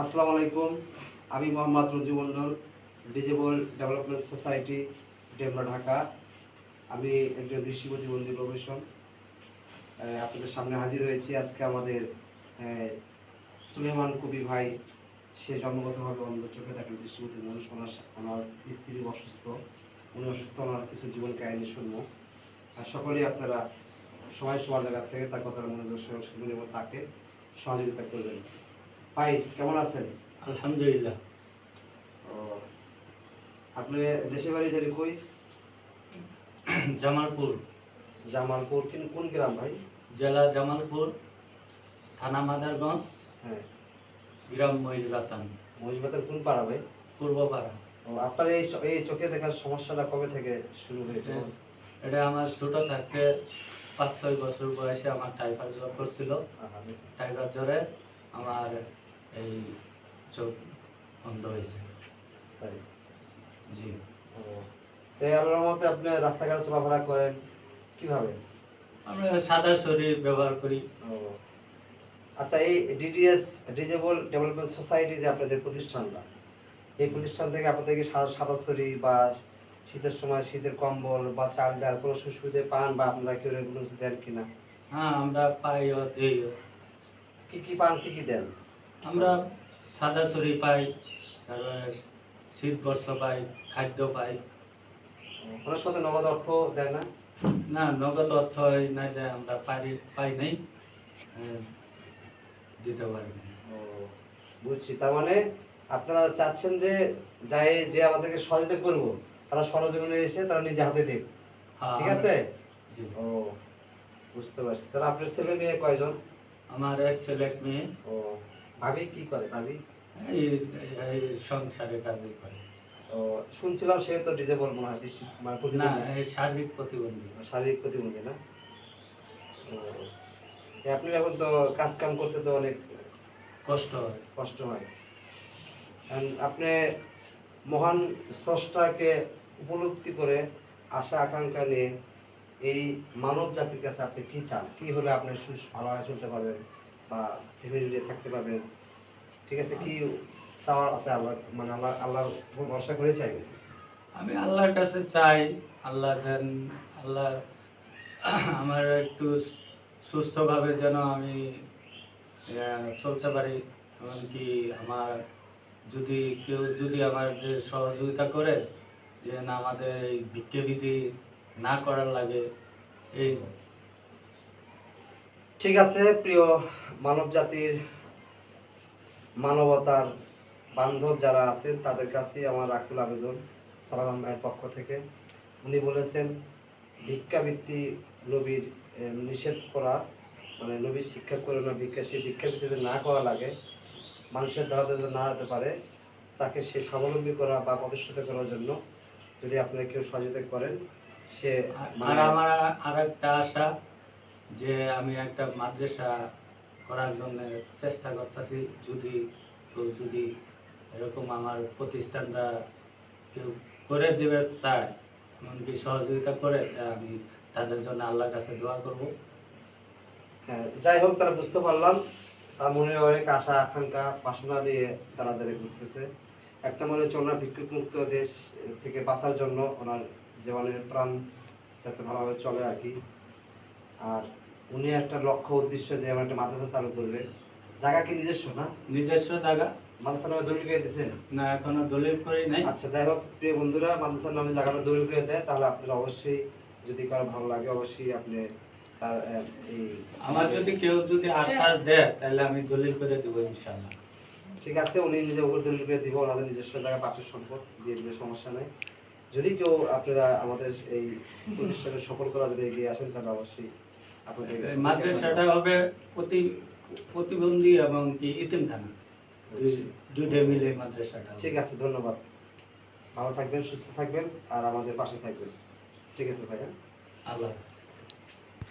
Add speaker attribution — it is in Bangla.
Speaker 1: আসসালামু আলাইকুম। আমি Mohammad Ranju Mondal disable development society Demra, Dhaka. আমি একজন দৃষ্টি প্রতিবন্ধী প্রফেশন আপনাদের সামনে হাজির হয়েছি আজকে আমাদের সুলেমান কবি ভাই। সে জন্মগতভাবে অন্ধ চোখে থাকেন দৃষ্টিপতি মানুষ ওনার ওনার স্ত্রী অসুস্থ। উনি অসুস্থ, ওনার কিছু জীবন কাহিনী শুনব। আর সকলেই আপনারা সবাই সবার জায়গা থেকে তার কথা মনোযোগ শুনুন এবং তাকে সহযোগিতা করবেন। ভাই কেমন আছেন?
Speaker 2: আলহামদুলিল্লাহ।
Speaker 1: ও, আপনি দেশের বাড়ি যারি কই?
Speaker 2: জামালপুর।
Speaker 1: জামালপুর কোন কোন গ্রাম ভাই?
Speaker 2: জেলা জামালপুর থানা মাদারগঞ্জ
Speaker 1: হ্যাঁ।
Speaker 2: গ্রাম মহিলাতান
Speaker 1: মহিষবাতের কোন পাড়া ভাই?
Speaker 2: পূর্বপাড়া
Speaker 1: ও আপনার এই এই চোখে দেখার সমস্যাটা কবে থেকে শুরু হয়েছে?
Speaker 2: এটা আমার ছোট থাকতে পাঁচ ছয় বছর বয়সে আমার টাইফার জ্বর করছিল। টাইফার জ্বরে আমার এই চোখ বন্ধ হয়েছে।
Speaker 1: তাই?
Speaker 2: জি।
Speaker 1: ও। তো এই আল্লাহর মতে আপনি রাস্তাঘাটে চলাফেরা করেন কীভাবে?
Speaker 2: আমরা সাদা শরীর ব্যবহার করি।
Speaker 1: ও। আচ্ছা এই ডিডিএস ডিজেবল ডেভেলপমেন্ট সোসাইটি যে আপনাদের প্রতিষ্ঠানটা এই প্রতিষ্ঠান থেকে আপনাদেরকে সাদা ছড়ি বা শীতের সময় শীতের কম্বল বা চাল ডাল কোনো সুবিধে পান বা আপনারা কেউ কিছু দেন কিনা?
Speaker 2: হ্যাঁ আমরা পাইও দিইও
Speaker 1: কি কি পান কি কি দেন?
Speaker 2: আমরা সাদা শরীর পাই তারপরে শীত বস্ত্র পাই খাদ্য পাই।
Speaker 1: ওনার সাথে নগদ অর্থ দেয় না?
Speaker 2: না নগদ অর্থ না যে আমরা পাই পাই নাই। দিতে পারি
Speaker 1: ও বুঝছি। তার মানে আপনারা চাচ্ছেন যে যাই যে আমাদেরকে সহযোগিতা করব তারা সরজমিনে এসে তারা নিজে হাতে দিক।
Speaker 2: হ্যাঁ,
Speaker 1: ঠিক আছে। ও বুঝতে পারছি। তাহলে আপনার ছেলে মেয়ে কয়জন?
Speaker 2: আমার এক ছেলে এক মেয়ে।
Speaker 1: ও ভাবি কি করে ভাবি?
Speaker 2: সংসারে কাজে করে।
Speaker 1: ও শুনছিলাম সে তো ডিজে বল মনে হয়
Speaker 2: না শারীরিক প্রতিবন্ধী।
Speaker 1: শারীরিক প্রতিবন্ধী না? আপনি এখন তো কাজ কাম করতে তো অনেক
Speaker 2: কষ্ট হয়।
Speaker 1: কষ্ট হয়। আপনি মহান স্রষ্টাকে উপলব্ধি করে আশা আকাঙ্ক্ষা নিয়ে এই মানব জাতির কাছে আপনি কি চান? কি হলে আপনি ভালোভাবে চলতে পারবেন? বা ফ্যামিলি নিয়ে থাকতে পারবেন। ঠিক আছে কি চাওয়ার আছে আল্লাহ মানে আল্লাহ আল্লাহর উপর ভরসা করে চাইবেন
Speaker 2: আমি আল্লাহর কাছে চাই আল্লাহ যেন আল্লাহ আমার একটু সুস্থভাবে যেন আমি চলতে পারি। এমনকি আমার যদি কেউ যদি আমাদের সহযোগিতা করে যে না আমাদের এই ভিক্ষেবিধি না করার লাগে এই।
Speaker 1: ঠিক আছে প্রিয় মানব জাতির মানবতার বান্ধব যারা আছেন তাদের কাছেই আমার আকুল আবেদন সালাম ভাইয়ের পক্ষ থেকে। উনি বলেছেন ভিক্ষাবৃত্তি নবীর নিষেধ করা মানে নবীর শিক্ষা করে না ভিক্ষা সে ভিক্ষাবৃত্তি যদি না করা লাগে মানুষের দ্বারা যদি না হতে পারে তাকে সে স্বাবলম্বী করা বা প্রতিষ্ঠিত করার জন্য যদি আপনারা কেউ সহযোগিতা করেন সে
Speaker 2: আর
Speaker 1: মানে
Speaker 2: আমার আর একটা আশা যে আমি একটা মাদ্রাসা করার জন্য চেষ্টা করতেছি, যদি কেউ যদি এরকম আমার প্রতিষ্ঠানটা কেউ করে দেবে চায়, এমনকি সহযোগিতা করে আমি তাদের জন্য আল্লাহর কাছে দোয়া করব।
Speaker 1: হ্যাঁ যাই হোক, তারা বুঝতে পারলাম। তার মনে অনেক আশা, আকাঙ্ক্ষা, বাসনা নিয়ে তারা দাঁড়িয়ে ঘুরতেছে। একটা মনে হচ্ছে ওনার ভিক্ষুক মুক্ত দেশ থেকে বাঁচার জন্য ওনার জীবনের প্রাণ যাতে ভালোভাবে চলে আর কি। আর উনি একটা লক্ষ্য উদ্দেশ্য যে আমার একটা মাদ্রাসা চালু করবে। জায়গা কি নিজস্ব না?
Speaker 2: নিজস্ব জায়গা।
Speaker 1: মাদ্রাসা নামে দলিল করে দিয়েছেন?
Speaker 2: না এখনও দলিল করি নাই।
Speaker 1: আচ্ছা যাই হোক প্রিয় বন্ধুরা মাদ্রাসার নামে জায়গাটা দলিল করে দেয় তাহলে আপনারা অবশ্যই যদি কারও ভালো লাগে অবশ্যই আপনি তার এই
Speaker 2: আমার যদি কেউ যদি আশ্বাস দেয় তাহলে আমি দলিল করে দেবো ইনশাল্লাহ
Speaker 1: ঠিক আছে উনি নিজে উপর দলিল করে দিব ওনাদের নিজস্ব জায়গায় পাটের সম্পদ দিয়ে দিবে সমস্যা নেই। যদি কেউ আপনারা আমাদের এই প্রতিষ্ঠানে সফল করা যদি এগিয়ে আসেন তাহলে অবশ্যই
Speaker 2: মাদ্রাসাটা হবে প্রতি প্রতিবন্ধী এবং কি ইতিমখানা। দুই দুইটা মিলে মাদ্রাসাটা
Speaker 1: ঠিক আছে ধন্যবাদ। ভালো থাকবেন সুস্থ থাকবেন আর আমাদের পাশে থাকবেন। ঠিক আছে ভাইয়া।
Speaker 2: আল্লাহ।